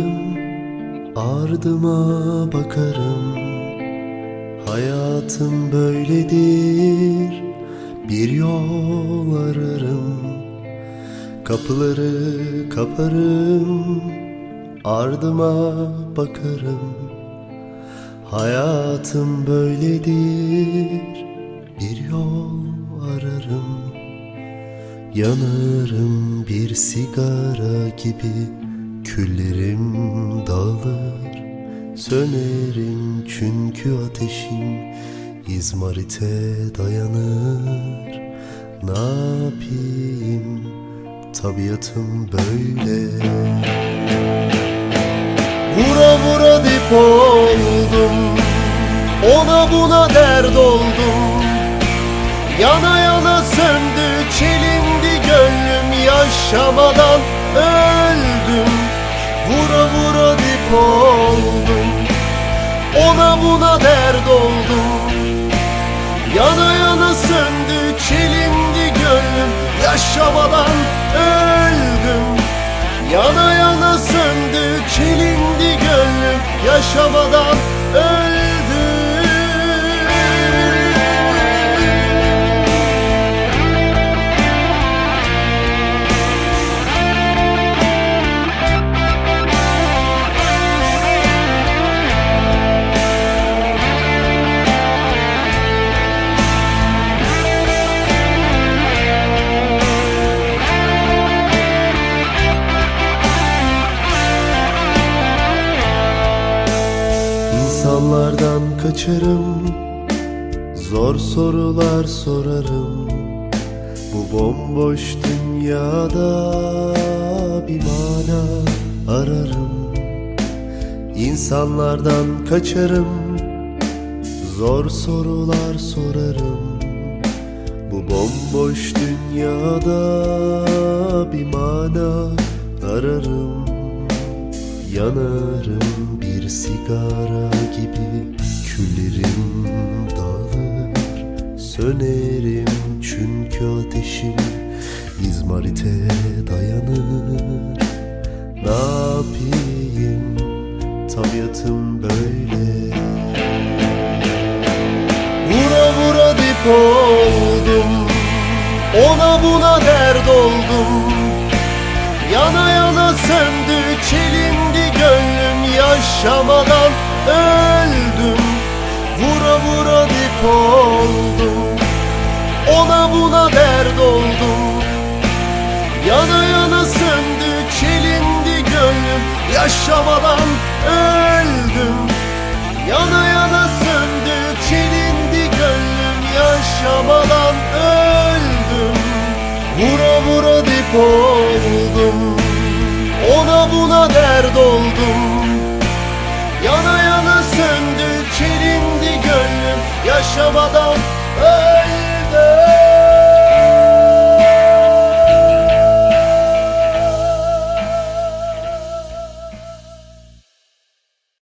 Yanarım, ardıma bakarım. Hayatım böyledir, bir yol ararım. Kapıları kaparım, ardıma bakarım. Hayatım böyledir, bir yol ararım. Yanarım bir sigara gibi Küllerim dağılır Sönerim çünkü ateşim İzmarite dayanır. Ne yapayım? Tabiatım böyle. Vura vura dip oldum Ona buna dert oldum. Yana yana söndü çelindi gönlüm yaşamadan öldüm Vura vura dip oldum. Ona buna dert oldum. Yana yana söndü çelindi gönlüm. Yaşamadan öldüm. Yana yana söndü çelindi gönlüm. Yaşamadan öldüm İnsanlardan kaçarım Zor sorular sorarım. Bu bomboş dünyada bir mana ararım. İnsanlardan kaçarım Zor sorular sorarım. Bu bomboş dünyada bir mana ararım. Yanarım bir sigara gibi Küllerim dağılır. Sönerim çünkü ateşim İzmarite dayanır. Ne yapayım? Tabiatım böyle. Vura vura dip oldum. Ona buna dert oldum. Yana yana söndü gönlüm yaşamadan öldüm. Vura vura dip oldum Ona buna dert oldum. Yana yana söndü çelindi gönlüm. Yaşamadan öldüm. Yana yana söndü çelindi gönlüm. Yaşamadan öldüm. Vura vura dip oldum. Ona buna dert oldum söndü çelindi gönlüm Yaşamadan. Öldüm